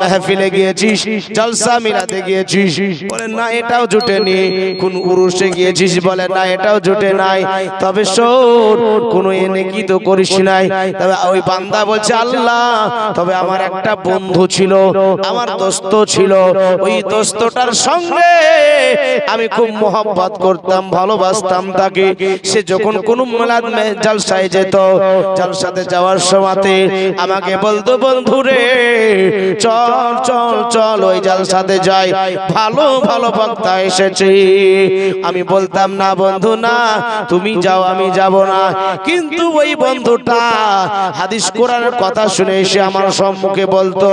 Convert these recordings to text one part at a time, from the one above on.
মেহফিলে গিয়েছিস, জলসা মিলাতে গিয়েছিস। বলে, না, এটাও জুটেনি। কোন উরুষে গিয়েছিস? বলে, না, এটাও জুটে নাই। তবে শোন, কোনো এনে কি তো করিস নাই। তবে ওই বান্দা বলছে, আল্লাহ, তবে আমার একটা বন্ধু ছিল, আমার দোস্ত ছিল। ওই দোস্তটার সঙ্গে আমি খুব মোহাব্বত করতাম, ভালোবাসতাম তাকে। সে যখন কোন মেলাদ জলসায় যেত, জলসাতে যাওয়ার সময়তে আমাকে বলতো বন্ধু রে চল চল চল চল ওই জলসাতে যাই। ভালো ভালো বক্তা এসেছে। আমি বলতাম না বন্ধু না তুমি যাও আমি যাব না। কিন্তু ওই বন্ধুটা হাদিস কোরআনের কথা শুনে এসে আমার সম্মুখে বলতো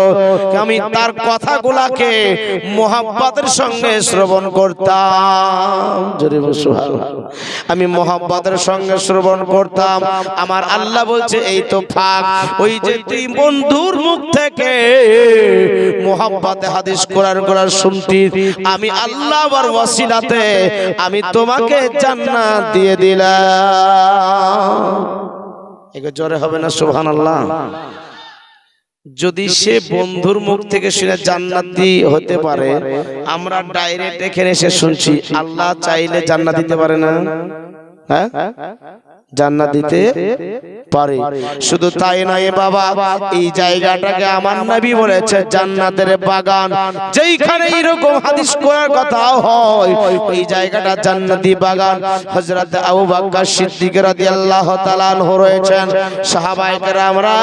আমি তার কথাগুলাকে মোহাব্বতের সঙ্গে শ্রবণ করতাম। আমি মোহাব্বতের সঙ্গে শ্রবণ করতাম। আমার আল্লাহ বলছে এই তো ফাঁক। ওই যে তুই বন্ধুর মুখ থেকে মোহাব্বতে হাদিস কোরআন কোরআন শুনতি আমি আল্লাহ আর ওয়াসিলাতে আমি তোমাকে জান্নাত দিয়ে দিলাম। এগুলো জোরে হবে না, সুবহানাল্লাহ। যদি সে বন্ধুর মুখ থেকে শুনে জান্নাতি হতে পারে, আমরা ডাইরেক্ট এখানে এসে শুনছি, আল্লাহ চাইলে জান্নাত দিতে পারে না। হ্যাঁ? জান্নাত দিতে পারে। শুধু তাই নয় বাবা, এই জায়গাটাকে আমার নবী বলেছে জান্নাতের বাগান। যেইখানে এরকম হাদিস করার কথা হয়, ওই জায়গাটা জান্নাতি বাগান। হযরত আবু বকর সিদ্দিক রাদিয়াল্লাহু তাআলা আনহু রয়েছেন। সাহাবায়ে কেরামরা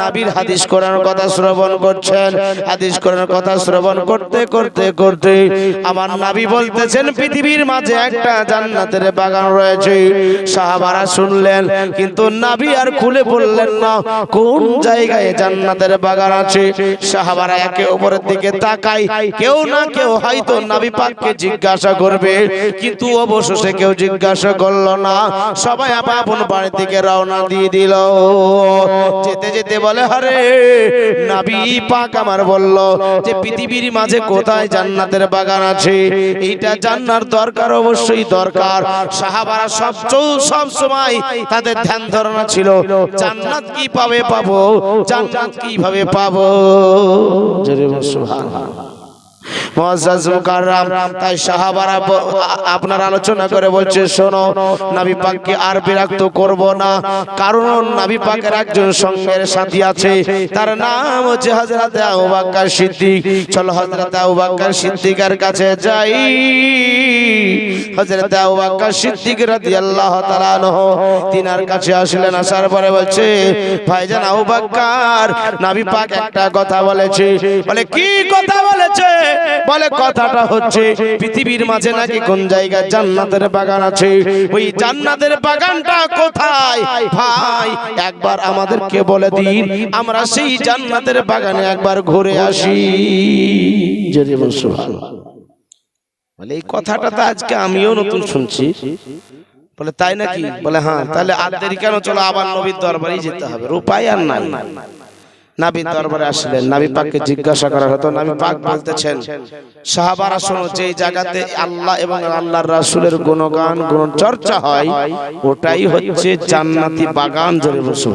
নবীর হাদিস কোরআন কথা শ্রবণ করছেন। হাদিস কোরআন কথা শ্রবণ করতে করতে করতে আমার নবী বলতেছেন, পৃথিবীর মাঝে একটা জান্নাতের বাগান রয়েছে। সাহাবারা শুনলেন, কিন্তু নাবি আর খুলে বললেন না, কোন জায়গায় জান্নাতের বাগান আছে? সাহাবারা একে অপরের দিকে তাকায়, কেউ না কেউ হয়তো নাবি পাককে জিজ্ঞাসা করবে, কিন্তু অবশেষে কেউ জিজ্ঞাসা করল না, সবাই আপা আপন বাড়ির দিকে রওনা দিয়ে দিল। যেতে যেতে বলে হরে নাবি পাক আমার বলল যে, পৃথিবীর মাঝে কোথায় জান্নাতের বাগান আছে? এইটা জান্নার দরকার, অবশ্যই দরকার। সাহাবারা সব চৌ- সব সময় তাদের ধ্যান ধারণা ছিল জান্নাত কি পাবে পাবো জান্নাত কীভাবে পাবো সুবহানাল্লাহ। মুআজ্জাজ আপনার আলোচনা করে বলছে, শোনো, নবী পাককে আর বিরক্ত করব না। কারণ পাকের একজন সঙ্গের সাথী আছে, তার নাম হচ্ছে সিদ্দিক। সিদ্দিকের কাছে যাই। সিদ্দিক রাদিয়াল্লাহু তাআলা তিনার কাছে আসলেন, আসার পরে বলছে, ভাইজান পাক একটা কথা বলেছে। বলে, কি কথা বলেছে? বলে কথাটা হচ্ছে, পৃথিবীর মাঝে নাকি কোন জায়গায় জান্নাতের বাগান আছে? ওই জান্নাতের বাগানটা কোথায়? ভাই, একবার আমাদেরকে বলে দিন, আমরা সেই জান্নাতের বাগানে একবার ঘুরে আসি। যদি বল সুবহানাল্লাহ। বলে, এই কথাটা তো আজকে আমিও নতুন শুনছি। বলে, তাই নাকি? বলে হ্যাঁ তাহলে আর দেরি কেন? চলো, আবার নবীর দরবারেই যেতে হবে। উপায় আর নাই। নাবির দরবারে আসলেন। নাবি পাককে জিজ্ঞাসা করা হতো নাবি পাক বলতেছেন সাহাবারা শোনো যে জায়গাতে আল্লাহ এবং আল্লাহর রাসূলের গুণগান গুণ চর্চা হয় ওটাই হচ্ছে জান্নাতি বাগান জোরে বসে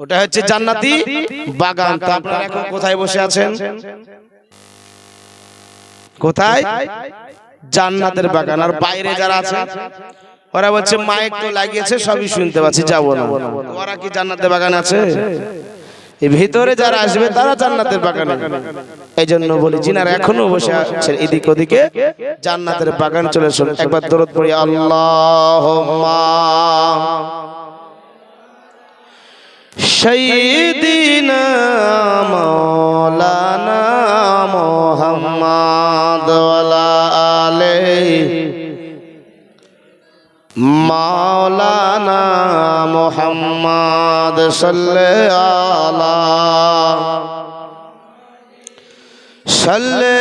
ওটা হচ্ছে জান্নাতি বাগান। তো আপনারা এখন কোথায় বসে আছেন? কোথায়? জান্নাতের বাগান। আর বাইরে যারা আছে ওরা বলছে মাইক তো লাগিয়েছে সবই শুনতে পাচ্ছি যাব না। ওরা কি জান্নাতের বাগান আছে? ভিতরে যারা আসবে, তারা জান্নাতের বাগানে। এই জন্য বলি, জিনার এখনও বসে আছেন, এদিক ওদিকে জান্নাতের বাগান চলে শুন একবার দরদ পড়ি আল্লাহ সৈদিনা মৌলানা মোহাম্মদ আলাইহি মাওলানা মোহাম্মদ সাল্লে আলা সাল্লে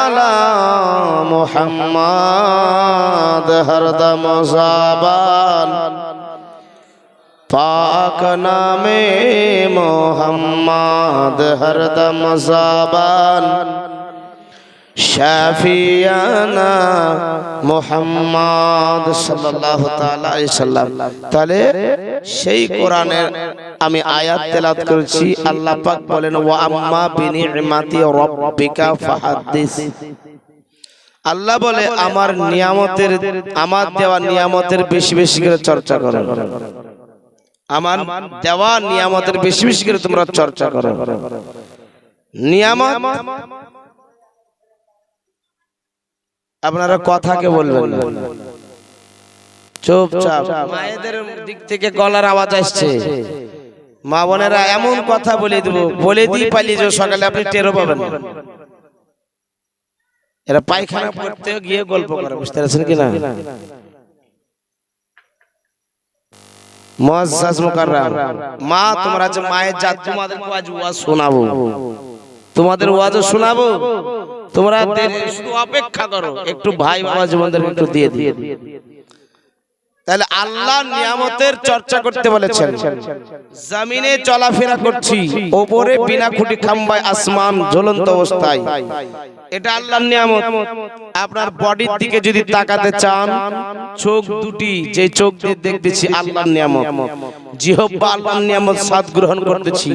আলা মোহাম্মদ হরদম সাবান। পাক নামে মোহাম্মদ হরদম সাবান। শাফিয়ানা মুহাম্মদ সাল্লাল্লাহু তাআলা সাল্লাম। তাহলে সেই কোরআনের আমি আয়াত তেলাওয়াত করেছি, আল্লাহ পাক বলেন, ওয়া আম্মা বিনিমাতি রাব্বিকা ফাহাদ্দিস। আল্লাহ বলে, আমার নিয়ামতের, আমার দেওয়া নিয়ামতের বেশি বেশি করে চর্চা করো। আমার দেওয়া নিয়ামতের বেশি বেশি করে তোমরা চর্চা করো। নিয়ামত আপনারা কথাকে বলবেন চুপচাপ। মায়েদের দিক থেকে গলার আওয়াজ আসছে। মা বোনেরা এমন কথা বলে দিব বলে দিই পালিয়ে যাও সকালে আপনি টেরো পাবেন এরা পায়খানা পড়তে গিয়ে গল্প করে বুঝতে পারছেন কি না মুআজ্জাজ মুকাররাম মা তোমরা যে মায়ের জাত তোমাদের আজ ওয়াজ শোনাবো। তোমাদের ওয়াজও শোনাবো? তোমরা শুধু অপেক্ষা করো। একটু ভাই বাবা জীবনদের একটু দিয়ে দিয়ে তাহলে আল্লাহ নিয়ামতের চর্চা করতে বলেছেন। জমিনে চলাফেরা করছি ওপরে বিনা খুঁটি খাম্বায় আসমান ঝুলন্ত অবস্থায়। এটা আল্লাহর নিয়ামত। আপনার বডির দিকে যদি তাকাতে চান চোখ দুটি যে চোখ দিয়ে দেখতেছি আল্লাহর নিয়ামত। জিহব্বা আল্লাহর নিয়ামত স্বাদ গ্রহণ করতেছি।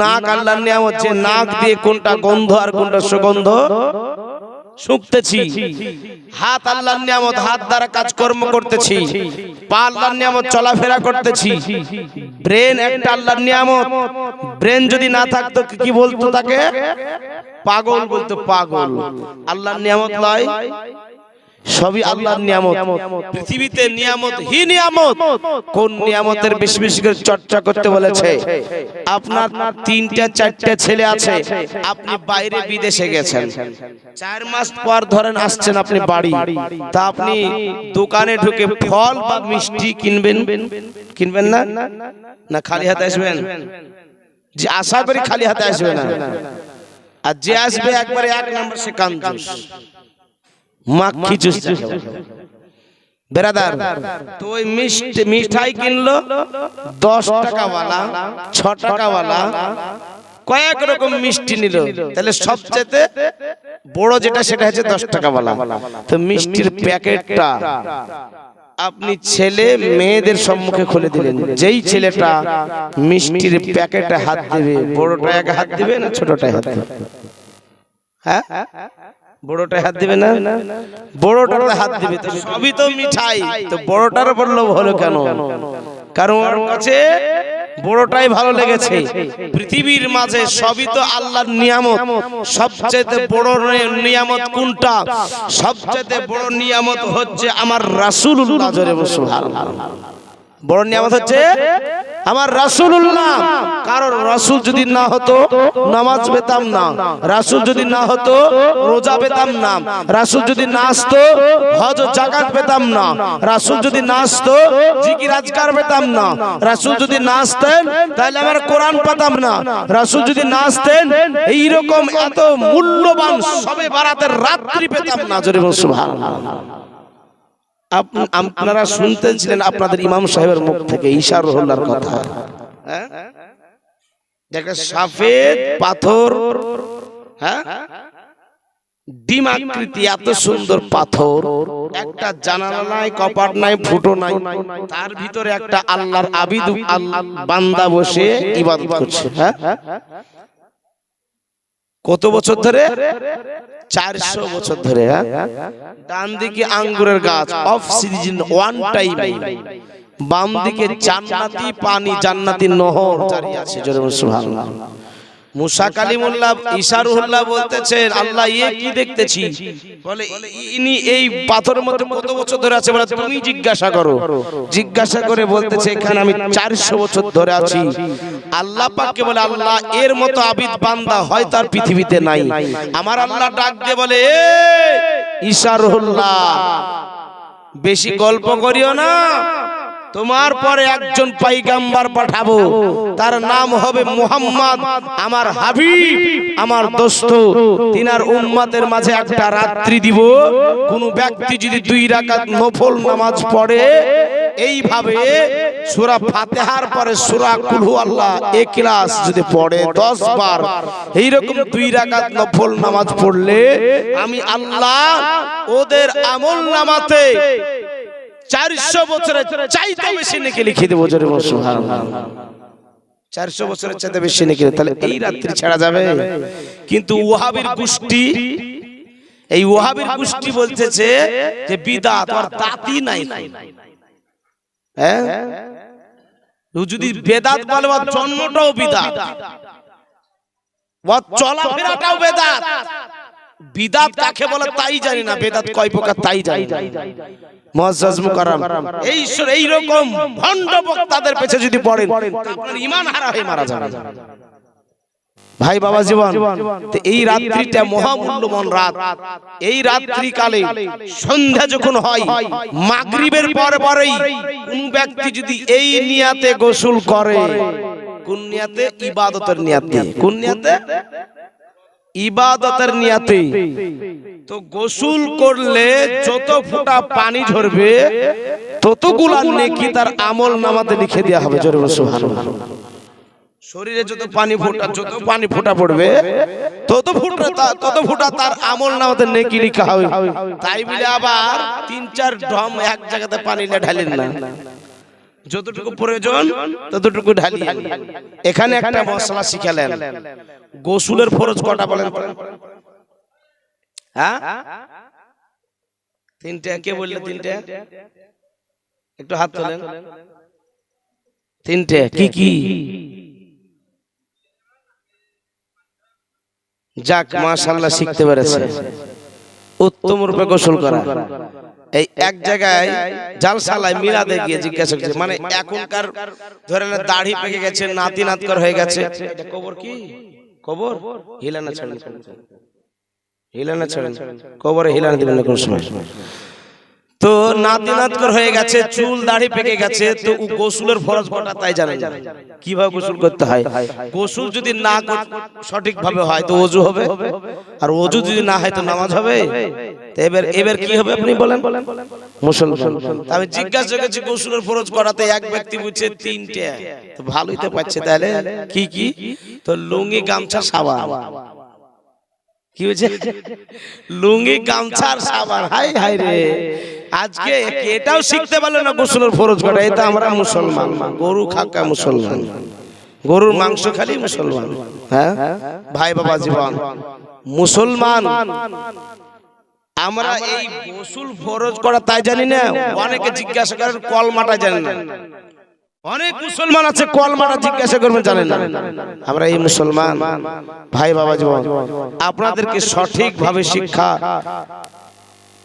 নাক আল্লাহর নিয়ামত যে নাক দিয়ে কোনটা গন্ধ আর কোনটা সুগন্ধ শুকতেছি হাত আল্লাহর নিয়ামত হাত দ্বারা কাজকর্ম করতেছি। পা আল্লাহর নিয়ামত চলাফেরা করতেছি। ব্রেন একটা আল্লাহর নিয়ামত। ব্রেন যদি না থাকতো কি- কি বলতো তাকে? পাগল বলতো পাগল। আল্লাহর নিয়ামত লয়। সবই আল্লাহর নিয়ামত। পৃথিবীতে নিয়ামত হি নিয়ামত। কোন নিয়ামতের বেশি বেশি করে চর্চা করতে বলেছে। আপনার তিনটা চারটা ছেলে আছে। আপনি বাইরে বিদেশে গেছেন। চার মাস পর ধরেন আসছেন আপনি বাড়ি। তা আপনি দোকানে ঢুকে ফল বা মিষ্টি কিনবেন? কিনবেন। না? না? খালি হাতে আসবেন যে আশা করি খালি হাতে আসবে না। আর যে আসবে একবারে এক নম্বর সে কাঞ্জুস মাখি জুস বেরাদার তো ওই মিষ্টি মিঠাই কিনলো দশ টাকা ওয়ালা ছ টাকা ওয়ালা কয়েক রকম মিষ্টি নিল। তাহলে সবচেয়ে বড় যেটা সেটা হচ্ছে দশ টাকা ওয়ালা তো মিষ্টির প্যাকেটটা আপনি ছেলে মেয়েদের সম্মুখে খুলে দিলেন। যেই ছেলেটা মিষ্টির প্যাকেটে হাত দিবে বড়টায় আগে হাত দিবে না ছোটটায় হাত দিবে? হ্যাঁ? বড়টায় হাত দিবে না? বড়টাতে হাত দিবে তো সবই তো মিঠাই। তো বড়টার উপর লোভ হলো কেন? কারণ ওর কাছে বড়টাই ভালো লেগেছে। পৃথিবীর মাঝে সবই তো আল্লাহর নিয়ামত। সবচেয়ে বড় নিয়ামত কোনটা? সবচেয়ে বড় নিয়ামত হচ্ছে আমার রাসূলুল্লাহ জোরে সুবহানাল্লাহ বড় নিয়ামত হচ্ছে আমার রাসূলুল্লাহ কারণ রাসূল যদি না হতো নামাজ পেতাম না রাসূল যদি না হতো রোজা পেতাম না রাসূল যদি না আসতো হজ ও যাকাত পেতাম না রাসূল যদি না আসতো জিকির আজকার পেতাম না রাসূল যদি না আসতেন তাহলে আমার কোরআন পেতাম না রাসূল যদি না আসতেন এই রকম এত মূল্যবান সবে বারাতের রাত্রি পেতাম না জোরে বলুন সুবহানাল্লাহ আপ- আপনারা শুনতেছিলেন আপনাদের ইমাম সাহেবের মুখ থেকে ঈশার রহল্লার কথা। হ্যাঁ? সাফেদ পাথর হ্যাঁ? ডিম আকৃতি এত সুন্দর পাথর। একটা জানালা নাই কপাট নাই ফুটো নাই। তার ভিতরে একটা আল্লাহর আবিদ আল্লাহ বান্দা বসে ইবাদত করছে হ্যাঁ? কত বছর ধরে? চারশো বছর ধরে হ্যাঁ? ডান দিকে আঙ্গুরের গাছ অফ সিজন ওয়ান টাইম বাম দিকে জান্নাতি পানি জান্নাতি নহর জারি আছে জোরে সুবহানাল্লাহ। মুসা কালিমুল্লাহ ইশারুল্লাহ বলতেছেন আল্লাহ ইয়ে কি দেখতেছি? বলে ইনি এই পাথরের মধ্যে কত বছর ধরে আছে বলে তুমি জিজ্ঞাসা করো। জিজ্ঞাসা করে বলতেছে এখানে আমি চারশো বছর ধরে আছি। আল্লাহ পাককে বলে আল্লাহ এর মতো আবিদ বান্দা হয় তার পৃথিবীতে নাই। আমার আল্লাহ ডাক দিয়ে বলে এ বেশি গল্প করিও না। তোমার পরে একজন পাইগাম্বার পাঠাবো। তার নাম হবে মুহাম্মদ আমার হাবিব আমার দোস্ত। তিনার উম্মাতের মাঝে একটা রাত্রি দিব। কোন ব্যক্তি যদি দুই রাকাত নফল নামাজ পড়ে এইভাবে সূরা ফাতিহার পরে সূরা কুল আল্লাহ ইখলাস যদি পড়ে 10 বার এইরকম দুই রাকাত নফল নামাজ পড়লে আমি আল্লাহ ওদের আমল নামাতে চারশো বছরের চাইতে বেশি নাকি লিখে দেবো জোরে সুবহানাল্লাহ। চারশো বছরের চাইতে বেশি নাকি তাহলে এই রাত্রি ছাড়া যাবে। কিন্তু ওয়াহাবির গোষ্ঠী এই ওয়াহাবির গোষ্ঠী বলতেছে যে বিদাত আর তাতি নাই। হ্যাঁ? যদি বেদাত বলে ওর জন্মটাও বিদাত। ওর চলাফেরাটাও বেদাত। বিদাত কাকে বলে তাই জানি না বেদাত কয় প্রকার তাই জানি মুআজ্জাজ মুকাররম। এই এই রকম ভণ্ড বক্তাদের পেছে যদি পড়েন আপনার ঈমান হারা হয়ে মারা যাবে। ভাই বাবা জীবন এই রাত্রিটা মহামূল্যবান রাত। এই রাত্রি কালে সন্ধ্যা যখন হয় মাগরিবের পর পরেই কোন ব্যক্তি যদি এই নিয়াতে গোসল করে কোন নিয়াতে ইবাদতের নিয়াতে কোন নিয়াতে? ইবাদতের নিয়াতে। তো গোসল করলে যত ফোঁটা পানি ঝরবে ততগুলা নেকি তার আমল নামাতে লিখে দেওয়া হবে জোরে শরীরে যত পানি ফোঁটা যত পানি ফোঁটা পড়বে তত ফোঁটা তত ফোঁটা তার আমল নামাতে নেকি লিখা হবে। তাই বলে আবার তিন চার ঢম এক জায়গাতে পানি না ঢালেন না। যতটুকু প্রয়োজন ততটুকু ঢালি এখানে একটা মশলা শিখালেন। গোসুলের ফরজ কটা বলেন? হ্যাঁ? তিনটা কে বললে তিনটা? একটু হাত তোলেন। তিনটে কি কি? যাক মাশাআল্লাহ শিখতে পেরেছে। উত্তম রূপে গোসল করা। এই এক জায়গায় জালসালায় মিলাদে গিয়ে জিজ্ঞাসা করছে মানে এখনকার ধরে না দাড়ি পেকে গেছে নাতি নাতকর হয়ে গেছে। এটা কবর কি? কবর? হিলানা ছাড়েন। হিলানা ছাড়েন। কবরে হিলানা দিবেন না কোন সময়। তো নাতি নাতকর হয়ে গেছে, চুল দাড়ি পেকে গেছে, তো গোসলের ফরজ কটা তাই জানেন না। কীভাবে গোসল করতে হয়? গোসল যদি না সঠিক ভাবে হয় তো অজু হবে। আর অজু যদি না হয় তো নামাজ হবে। এবার এবার কি হবে আপনি বলেন? মুসলমান। আমি জিজ্ঞাসা করেছি, গোসলের ফরজ করাতে এক ব্যক্তি বুঝছে তিনটে। ভালোই তো পাচ্ছে তাহলে। কি কি? তো লুঙ্গি, গামছা, সাবান। কি হয়েছে? লুঙ্গি, গামছার সাবান। হাই হাই রে। আজকে এটাও শিখতে পারল না গোসলের ফরজ করা এটা আমরা মুসলমান। গরু খাকা মুসলমান। গরুর মাংস খালি মুসলমান। হ্যাঁ? ভাই বাবা জীবন। মুসলমান। আমরা এই গোসল ফরজ করা তাই জানি না? অনেকে জিজ্ঞাসা করেন, কলমাটা জানি না। অনেক মুসলমান আছে কলমাটা জিজ্ঞাসা করবেন জানেন না? আমরা এই মুসলমান ভাই বাবা জীবন। আপনাদেরকে সঠিকভাবে শিক্ষা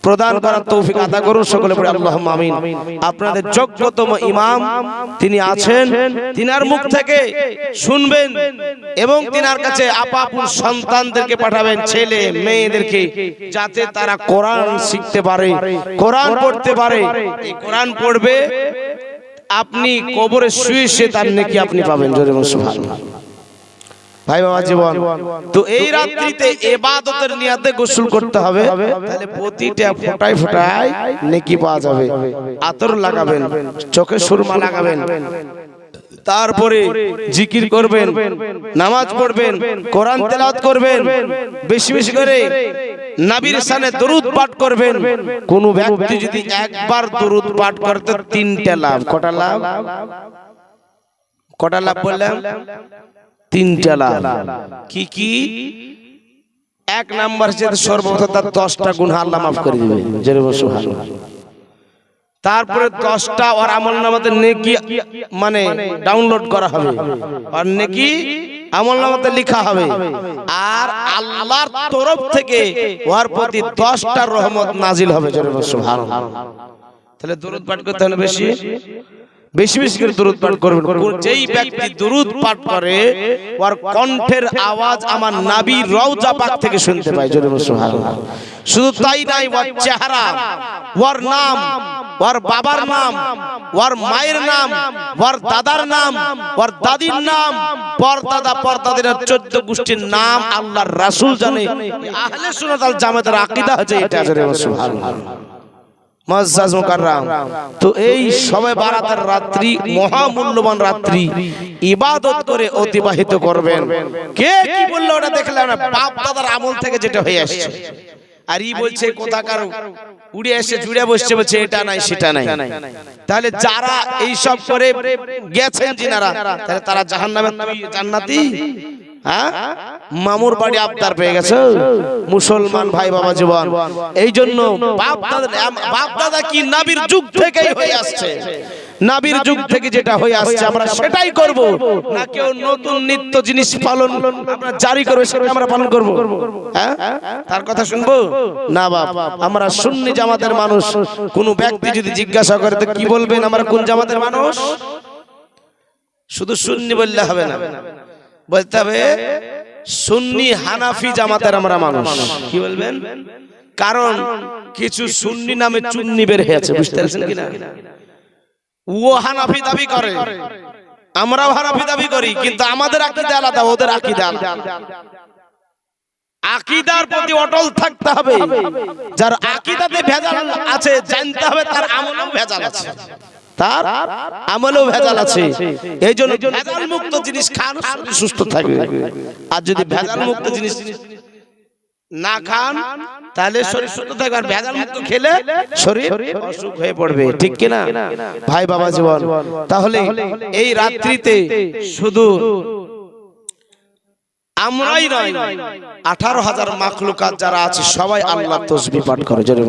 প্রদান করার তৌফিক আদা করুন সকলে পড়ে আল্লাহ আমিন। আপনাদের যোগ্যতম ইমাম তিনি আছেন তিনার মুখ থেকে শুনবেন এবং তিনার কাছে আপাপুর সন্তানদেরকে পাঠাবেন ছেলে মেয়েদেরকে যাতে তারা কোরআন শিখতে পারে কোরআন পড়তে পারে। কোরআন পড়বে আপনি কবরে শুয়ে শুয়ে তার নেকি আপনি পাবেন? জোরে মুসলমান সুবহানাল্লাহ। ভাই বাবা জীবন। তো এই রাত্রিতে এবাদতের নিয়াতে গোসল করতে হবে তাহলে প্রতিটা ফোটায় ফোটায় নেকি পাওয়া যাবে। আতর লাগাবেন চোখে সুরমা লাগাবেন। তারপরে জিকির করবেন, নামাজ পড়বেন, কোরআন তেলাওয়াত করবেন, বেশি বেশি করে নবীর সানে দরুদ পাঠ করবেন। কোন ব্যক্তি যদি একবার দরুদ পাঠ করতে তিনটা লাভ, কটা লাভ? কটা লাভ বললাম? তিনটা লাভ। কি কি? এক নাম্বার সর্বপ্রথম তার দশটা গুণ আল্লাহ মাফ করে দিবে জেরে বসু তারপরে দশটা ওর আমল নামাতে নেকি মানে ডাউনলোড করা হবে। আর নেকি আমল নামাতে লিখা হবে। আর আল্লাহর তরফ থেকে ওর প্রতি দশটা রহমত নাজিল হবে বসু তাহলে দরুদ পাঠ করতে হবে বেশি। বেশি বেশি করে দরুদ পাঠ করবেন। যেই ব্যক্তি দরুদ পাঠ করে ওর কণ্ঠের আওয়াজ আমার নাবি রওজা পাক থেকে শুনতে পাই জোরে সুবহানাল্লাহ। শুধু তাই নাই ওর চেহারা ওর নাম ওর বাবার নাম ওর মায়ের নাম ওর দাদার নাম ওর দাদির নাম পরদাদা পরদাদের চোদ্দ গোষ্ঠীর নাম আল্লাহর রাসূল জানে। আহলে সুন্নাত আল জামাতের আকীদা হচ্ছে এটা জোরে সুবহানাল্লাহ। মজ্জাজ মুকাররাম। তো এই সবে বারাতের রাত্রি, মহামূল্যবান রাত্রি, ইবাদত করে অতিবাহিত করবেন। কে কি বলল ওটা দেখলাম না, বাপ দাদার আমল থেকে যেটা হয়ে আসছে। আর ই বলছে, কোথাকার উড়ে এসে জুড়ে বসছে, বলছে, এটা নাই, সেটা নাই। তাহলে যারা এই সব করে গেছেন যিনারা তাহলে তারা জাহান্নামে জান্নাতি? হ্যাঁ? মামুর বাড়ি আবদার পেয়ে গেছে। মুসলমান ভাই বাবা জীবন। এই জন্য বাপ দাদা বাপ দাদা কি নাবির যুগ থেকেই হয়ে আসছে? নাবির যুগ থেকে যেটা হয়ে আসছে আমরা সেটাই করব। না কেউ নতুন নিত্য জিনিস পালন আমরা জারি করবে সেটা আমরা পালন করব। হ্যাঁ? তার কথা শুনব? না বাপ আমরা সুন্নি জামাতের মানুষ। কোন ব্যক্তি যদি জিজ্ঞাসা করে তো কি বলবেন আমরা কোন জামাতের মানুষ? শুধু সুন্নি বললে হবে না। বলতে হবে সুন্নি হানাফি জামাতের আমরা মানুষ। কি বলবেন? কারণ কিছু সুন্নি নামে চুন্নি বের হয়েছে বুঝতে পারছেন কিনা? ও হানাফি দাবি করে। আমরাও হানাফি দাবি করি কিন্তু আমাদের আকীদা আলাদা ওদের আকীদা আলাদা। আকীদার প্রতি অটল থাকতে হবে। যার আকীদাতে ভেজাল আছে জানতে হবে তার আমলেও ভেজাল আছে। তার আমলেও ভেজাল আছে। এই জন্য ভেজাল মুক্ত জিনিস খান শরীর সুস্থ থাকবে। আর যদি ভেজাল মুক্ত জিনিস না খান তাহলে শরীর সুস্থ থাকবে। আর ভেজাল মুক্ত খেলে শরীর অসুখ হয়ে পড়বে। ঠিক কিনা? ভাই বাবা জীবন তাহলে এই রাত্রিতে শুধু আমরাই নয় আঠারো হাজার মাখলুকাত যারা আছে সবাই আল্লাহ তসবি পাঠ করে। জোরে।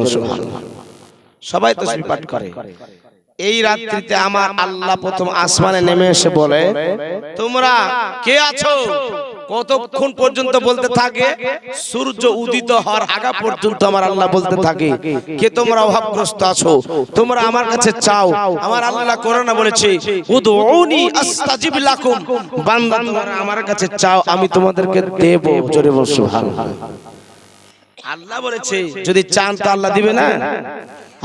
সবাই তসবি পাঠ করে। এই রাত্রিতে আমার আল্লাহ প্রথম আসমানে নেমে এসে বলে তোমরা কে আছো? কতক্ষণ পর্যন্ত বলতে থাকে সূর্য উদিত হওয়ার আগা পর্যন্ত আমার আল্লাহ বলতে থাকে। কে তোমরা অভাবগ্রস্ত আছো? তোমরা আমার কাছে চাও। আমার আল্লাহ কোরআনে বলেছে উদউনি আস্তাজিব লাকুম। বান্দা তোমরা আমার কাছে চাও আমি তোমাদেরকে দেব। জোরে বল সুবহানাল্লাহ। আল্লাহ বলেছে যদি চান তো আল্লাহ দিবে না?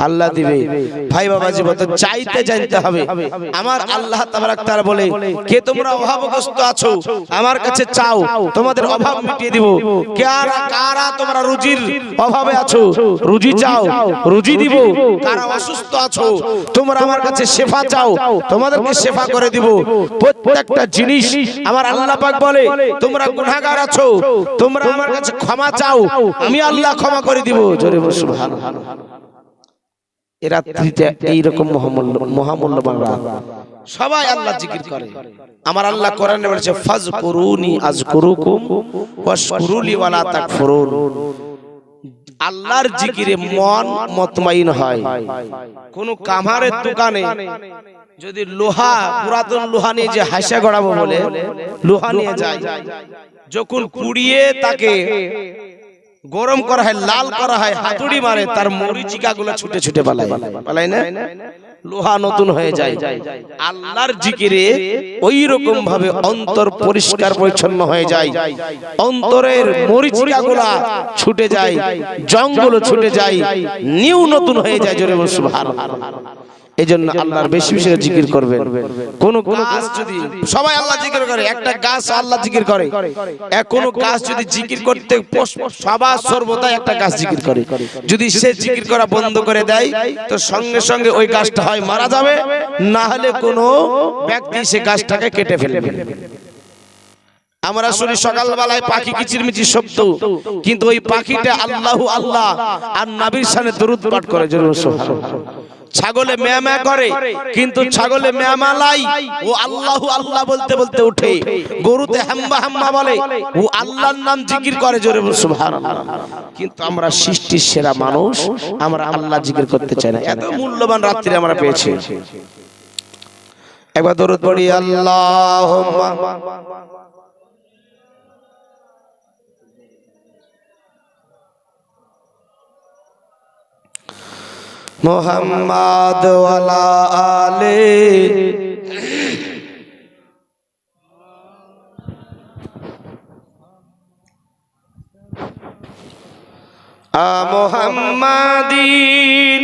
আল্লাহ দিবে। ভাই বাবা জীবন তো চাইতে জানতে হবে। আমার আল্লাহ তাআলা বলে কে তোমরা অভাবগ্রস্ত আছো? আমার কাছে চাও তোমাদের অভাব মিটিয়ে দিব। কারা কারা তোমরা রুজির অভাবে আছো? রুজি চাও রুজি দিব। কারা অসুস্থ আছো? তোমরা আমার কাছে শেফা চাও। তোমাদেরকে শেফা করে দিব। প্রত্যেকটা জিনিস আমার আল্লাহ পাক বলে তোমরা গুনাহগার আছো? তোমরা আমার কাছে ক্ষমা চাও? আমি আল্লাহ ক্ষমা করে দিব। জোরে বল সুবহানাল্লাহ। এইরকম মহামূল্য মহামূল্যবান রাত। সবাই আল্লাহ জিকির করে। আমার আল্লাহ কোরআনে বলেছে, ফাজকুরুনি আজকুরুকুম ওয়াশকুরুলি ওয়ালা তাকফুরুন। আল্লাহর জিকিরে মন মতমাইন হয়। কোন কামারের দোকানে যদি লোহা, পুরাতন লোহা নিয়ে যে হাসা গড়াবো বলে, লোহা নিয়ে যায়। যখন পুড়িয়ে তাকে গরম করা হয় লাল করা হয় হাতুড়ি মারে তার মরিচিকা গুলো ছুটে ছুটে পালায়। পালায়। না? লোহা নতুন হয়ে যায়। আল্লাহর জিকিরে ওই রকম ভাবে অন্তর পরিষ্কার পরিচ্ছন্ন হয়ে যায়। অন্তরের মরিচিকা গুলা ছুটে যায়। জঙ্গল ছুটে যায়। নিউ নতুন হয়ে যায় জোরে বল সুবহানাল্লাহ। এই জন্য আল্লাহর বেশি বেশি জিকির করবেন। কোন গাছ যদি সবাই আল্লাহ জিকির করে একটা গাছ আল্লাহ জিকির করে। এক কোন গাছ যদি জিকির করতে সবার সর্বদাই একটা গাছ জিকির করে। যদি সে জিকির করা বন্ধ করে দেয় তো সঙ্গে সঙ্গে ওই গাছটা হয় মারা যাবে। না হলে কোনো ব্যক্তি সে গাছটাকে কেটে ফেলবে। আমরা শুনি সকালবেলায় পাখি কিচিরমিচির শব্দ কিন্তু ওই পাখিটা আল্লাহ আল্লাহ আর নাবির সামনে দরুদ পাঠ করে জরুর ছাগলে ম্যামা করে কিন্তু ছাগলে ম্যামালাই ও আল্লাহ আল্লাহ বলতে বলতে উঠে গরুতে হাম্বা হাম্বা বলে ও আল্লাহর নাম জিকির করে জোরে বল সুবহানাল্লাহ। কিন্তু আমরা সৃষ্টির সেরা মানুষ আমরা আল্লাহ জিকির করতে চাই না এত মূল্যবান রাত্রি আমরা পেয়েছি। একবার দরুদ পড়ি আল্লাহুম্মা। মোহাম্মদ ওয়ালা আলে। মোহাম্মাদিন।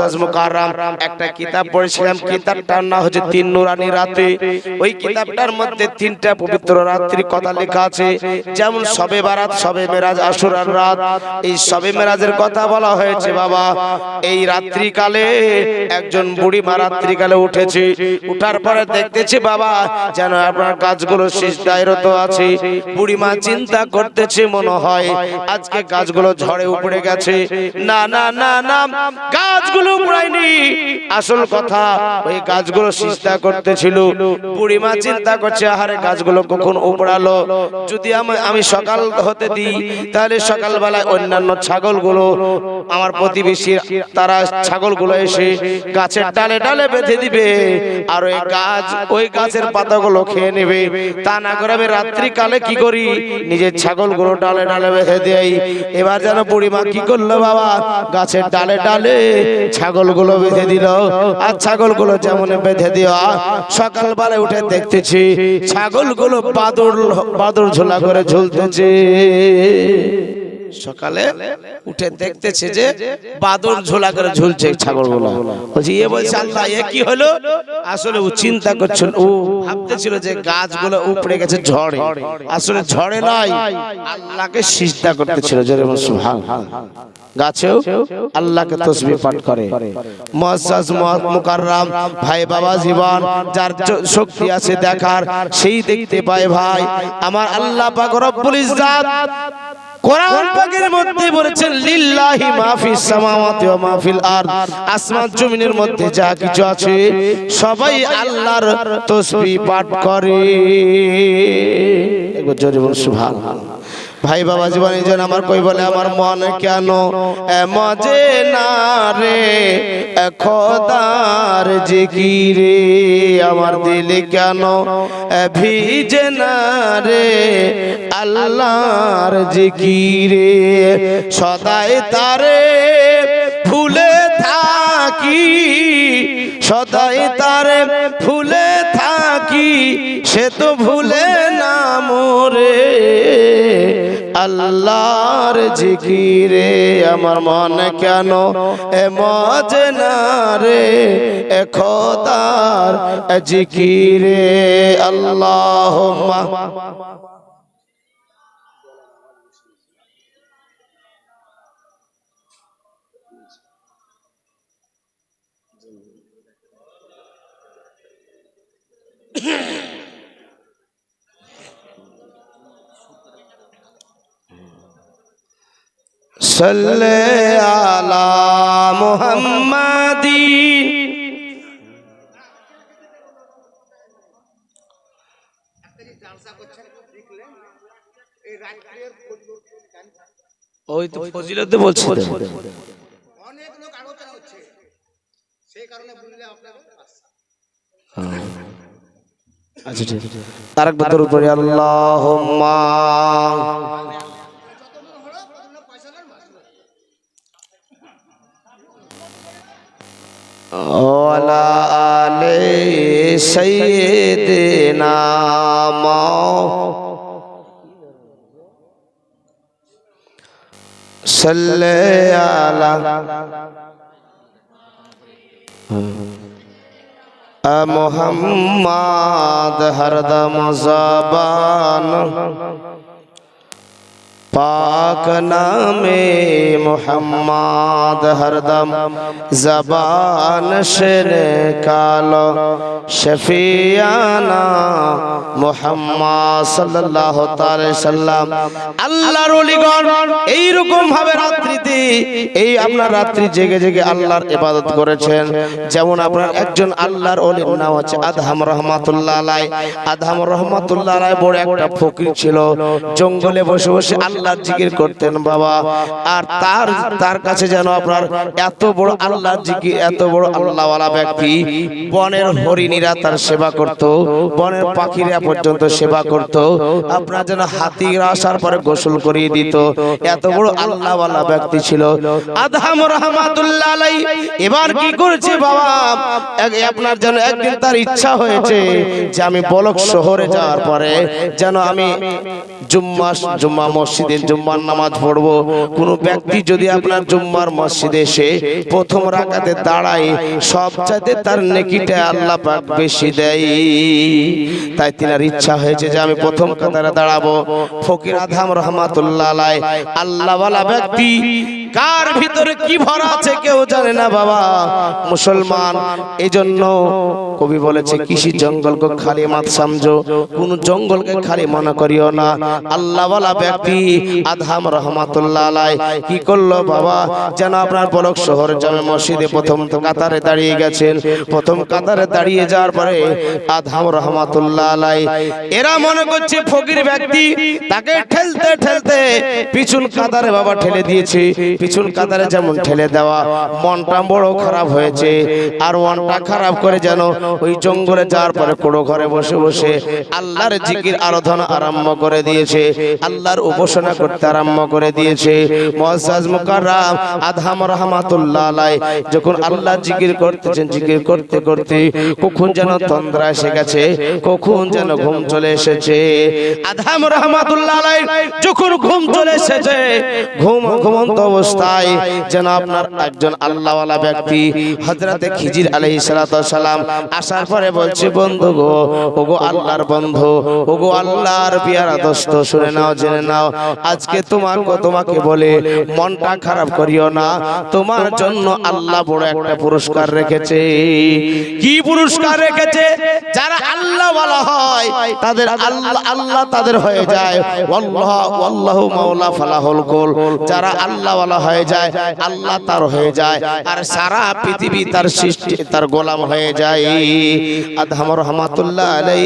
আছে একটা কিতাব পড়েছিলাম, কিতাবটার নাম হচ্ছে তিন নুরানি রাতে। ওই কিতাবটার মধ্যে তিনটা পবিত্র রাত্রির কথা লেখা আছে, যেমন সবে বারাত, সবে মেরাজ আশুরার রাত। এই সবে মেরাজের কথা বলা হয়েছে, বাবা। এই রাত্রিকালে একজন বুড়ি মা রাত্রিকালে উঠেছে। উঠার পরে দেখতেছে, বাবা, যেন আপনার গাছগুলো শেষ দায়রত আছে। বুড়ি মা চিন্তা করতেছে, মনে হয় আজকে গাছগুলো ঝড়ে উপড়ে গেছে। না না না না গাছগুলো উপড়ায়নি। আসল কথা, ওই গাছগুলো চিন্তা করতেছিল। বুড়িমা চিন্তা করছে, আহারে গাছগুলো কখন উপড়ালো? যদি আমি সকাল হতে দিই, তাহলে সকালবেলায় অন্যান্য ছাগলগুলো আমার প্রতিবেশী তারা ছাগলগুলো এসে গাছের ডালে ডালে বেঁধে দিবে। আর ওই গাছ, ওই গাছের পাতাগুলো খেয়ে নেবে। তা না করে আমি রাত্রিকালে কি করি? নিজের ছাগলগুলো ডালে ডালে বেঁধে দেই। এবার যেন বুড়িমা কি করল বাবা? গাছের ডালে ডালে ছাগলগুলো বেঁধে দিল। আর ছাগলগুলো যেমন বেঁধে দেওয়া সকালবেলায় উঠে দেখতেছি ছাগলগুলো বাদর বাদর ঝোলা করে ঝুলতেছে। সকালে উঠে দেখতেছে যে বাদর ঝোলা করে ঝুলছে ছাগলগুলো বলছি এ বলছে আল্লাহ এ কি হলো আসলে ও চিন্তা করছিল ও ভাবতেছিল যে গাছগুলো উপড়ে গেছে ঝড়ে আসলে ঝড়ে নয় আল্লাহকে সিজদা করতেছিল বল সুবহান গাছেও আল্লাহকে তসবিহ পাঠ করে মুআজ্জাজ মুকাররম ভাই বাবা জীবন যার শক্তি আছে দেখার সেই দেখতে পায় ভাই আমার আল্লাহ পাক রব্বুল ইজ্জাত কোরআন পাকের মধ্যে বলেছেন লিল্লাহি মা সামাওয়াতি ওয়া মা আরদ। আসমান জমিনের মধ্যে যা কিছু আছে সবাই আল্লাহর তাসবিহ পাঠ করে। একবার জোরে বল সুবহানাল্লাহ। ভাই বাবা জীবন এই জন্য আমার কই বলে, আমার মন কেন মজে না রে? খোদার জিকিরে, আমার দিল কেন ভিজে না রে? আল্লাহর জিকিরে, সদাই তারে ফুলে থাকি, সদাই তারে ফুলে থাকি, সে তো ভুলে আল্লাহর জিকিরে আমার মন কেন এ মজনারে? রে এ খোদার জিকিরে। আল্লাহ সাল্লে আলা মুহাম্মাদিন ওই তো ফজিলতে বলছি। অনেক লোক আলোচনা হচ্ছে। সেই কারণে বললে আপনাকে আচ্ছা ঠিক আছে। তারকবার দরুদ পড়ি আল্লাহুম্মা। ওয়ালা আলে সাইয়্যিদিনা মাও সাল্লি আলা মোহাম্মদ হরদম পাক নামে মোহাম্মদ হরদম জবান শের কালো শফিয়ানা মোহাম্মদ সাল্লাল্লাহু তাআলা সাল্লাম আল্লাহর ওলিগণ এই রকম ভাবে রাত্রিতে, এই আপনার রাত্রি জেগে জেগে আল্লাহর ইবাদত করেছেন। যেমন আপনার একজন আল্লাহর ওলির নাম আছে আদহাম রহমাতুল্লাহ আলাই আদহাম রহমাতুল্লাহ আলাই বড় একটা ফকির ছিল। জঙ্গলে বসে বসে আল্লাহ আল্লাহ জিকির করতেন, বাবা। আর তার তার কাছে যেন আপনার এত বড় আল্লাহ জিকির, এত বড় আল্লাহওয়ালা ব্যক্তি, বনের হরিণীরা তার সেবা করত, বনের পাখিরা পর্যন্ত সেবা করত, আপনার যেন হাতিরা আসার পরে গোসল করিয়ে দিত। এত বড় আল্লাহওয়ালা ব্যক্তি ছিল। আদহাম রহমাতুল্লাহ আলাই। এবার কি করেছে বাবা? আপনার যেন একদিন তার ইচ্ছা হয়েছে যে আমি বলক শহরে যাওয়ার পরে যেন আমি জুম্মা জুম্মা মসজিদে জুম্মার নামাজ পড়ব। কোন ব্যক্তি যদি আপনার জুম্মার মসজিদে এসে প্রথম রাকাতে দাঁড়ায়, সবচাইতে তার নেকিটা আল্লাহ পাক বেশি দেয়। তাই তিনার ইচ্ছা হয়েছে যে আমি প্রথম কাতারে দাঁড়াবো। ফকির আধাম রহমাতুল্লাহ আল্লাহওয়ালা ব্যক্তি কার ভিতরে কি ভরা আছে কেউ জানে না বাবা। মুসলমান এই জন্য কবি বলেছে, কৃষি জঙ্গলকে খালি মাত সমঝো কোন জঙ্গলকে খালি মনে করিও না। আল্লাহওয়ালা ব্যক্তি আধাম রহমাতুল্লাহ আলাই কি করল বাবা? যেন আপনার বলক শহর জামে মসজিদে প্রথম কাতারে দাঁড়িয়ে গেছেন। প্রথম কাতারে দাঁড়িয়ে যাওয়ার পরে আধাম রহমাতুল্লাহ আলাই এরা মনে করছে ফকির ব্যক্তি, তাকে ঠেলতে ঠেলতে পিছন কাতারে বাবা ঠেলে দিয়েছে। পিছন কাতারে যেমন ঠেলে দেওয়া মনটা বড় খারাপ হয়েছে আর মনটা খারাপ করে যেন ওই জঙ্গলে যাওয়ার পরে কোড়ো ঘরে বসে বসে আল্লাহর জিকির আরাধনা আরম্ভ করে দিয়েছে আল্লাহর উপাসনা করতে আরম্ভ করে দিয়েছে মুআজ্জাজ মুকাররাম আদহাম রহমাতুল্লাহ আলাই যখন আল্লাহ জিকির করতেছেন জিকির করতে করতে কখন যেন তন্দ্রা এসে গেছে কখন যেন ঘুম চলে এসেছে আদহাম রহমাতুল্লাহ আলাই যখন ঘুম চলে এসেছে ঘুম ঘুমন্ত অবস্থায় যেন আপনার একজন আল্লাহওয়ালা ব্যক্তি হযরতে খিজির সালাতু সালাম আসার পরে বলছে, বন্ধু গো, ওগো আল্লাহর বন্ধু, ওগো আল্লাহর পিয়ারা দোস্ত, শুনে নাও, জেনে নাও, আজকে তোমাকে তোমাকে বলে মনটা খারাপ করিও না। তোমার জন্য আল্লাহ বড় একটা পুরস্কার রেখেছে। কি পুরস্কার রেখেছে? যারা আল্লাহ বলা হয়, তাদের আল্লাহ আল্লাহ তাদের হয়ে যায়। আল্লাহ আল্লাহু মাওলা ফালাহুল কুল। যারা আল্লাহ ওয়ালা হয়ে যায়, আল্লাহ তার হয়ে যায়, আর সারা পৃথিবী তার সৃষ্টি, তার গোলাম হয়ে যায়। আদহাম রহমাতুল্লাহ আলাই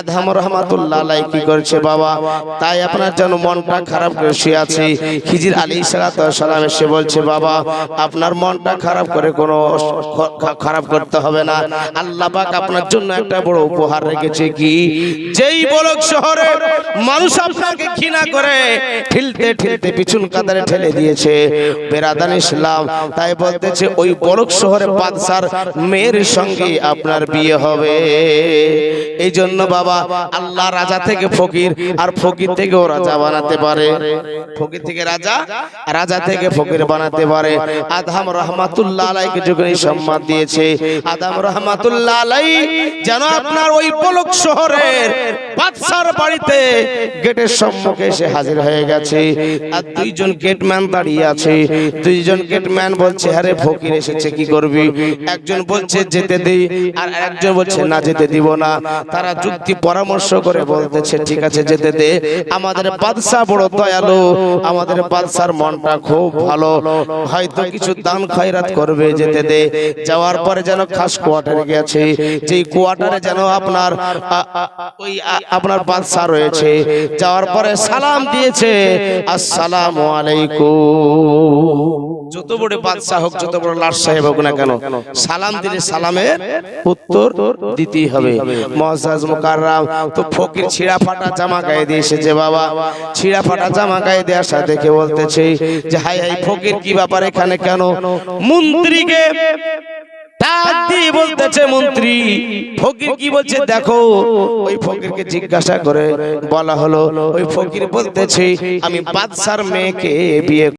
আদহাম রহমাতুল্লাহ আলাই কি করছে বাবা? তাই আপনার যেন মনটা খারাপ করে শুয়ে আছে। খিজির আলী সালাম এসে বলছে, বাবা, আপনার মনটা খারাপ করে কোনো খারাপ করতে হবে না। আল্লাহ পাক আপনার জন্য একটা বড় উপহার রেখেছে কি? যেই বলক শহরে মানুষ আপনাকে ঘৃণা করে, ঠেলতে ঠেলতে পিছন কাতারে ঠেলে দিয়েছে। বেরাদান ইসলাম তাই বলতেছে, ওই বলক শহরে বাদশার মেয়ের সঙ্গে আপনার বিয়ে হবে। এই জন্য বাবা, আল্লাহ রাজা থেকে ফকির, আর ফকির থেকেও রাজা বানাতে পারে। ফকির থেকে রাজা রাজা থেকে ফকির বানাতে পারে। আদহাম রহমাতুল্লাহ আলাইকে যখন এই সম্মান দিয়েছে আদম রহমাতুল্লাহ আলাই যেন আপনার ওই পলক শহরের বাদশার বাড়িতে গেটের সম্মুখে এসে হাজির হয়ে গেছে। আর দুইজন গেটম্যান দাঁড়িয়ে আছে। দুইজন গেটম্যান বলছে ফকির এসেছে, কি করবি? একজন বলছে, যেতে আর একজন বলছে, না, যেতে দিব না। তারা যুক্তি পরামর্শ করে বলতেছে, ঠিক আছে, যেতে দে। আমাদের বাদশা বড় দয়ালু। আমাদের বাদশার মনটা খুব ভালো। হয়তো কিছু দান করবে যেতে দে। যাওয়ার পরে যেন খাস কোয়ার্টারে গেছে। যেই কোয়ার্টারে যেন আপনার ওই আপনার বাদশা রয়েছে। যাওয়ার পরে সালাম দিয়েছে। আসসালামু আলাইকুম। যত বড় বাদশাহ হোক, যত বড় লাট সাহেব হোক না কেন, সালাম দিলে সালামের উত্তর দিতেই হবে। মহাজ মুকাররাম তো ফকির ছিঁড়া ফাটা জামা গায়ে দিয়ে এসেছে বাবা। ছিঁড়া ফাটা জামা গায়ে দিয়ে আসা দেখে বলতেছে, যে হাই হাই ফকির কি ব্যাপার এখানে কেন? মন্ত্রীকে ডাক দিয়ে বলতেছে মন্ত্রী ফকির কি বলছে দেখো ওই ফকিরকে জিজ্ঞাসা করে বলা হলো ওই ফকির বলতেছে আমি বাদশার মেয়েকে বিয়ে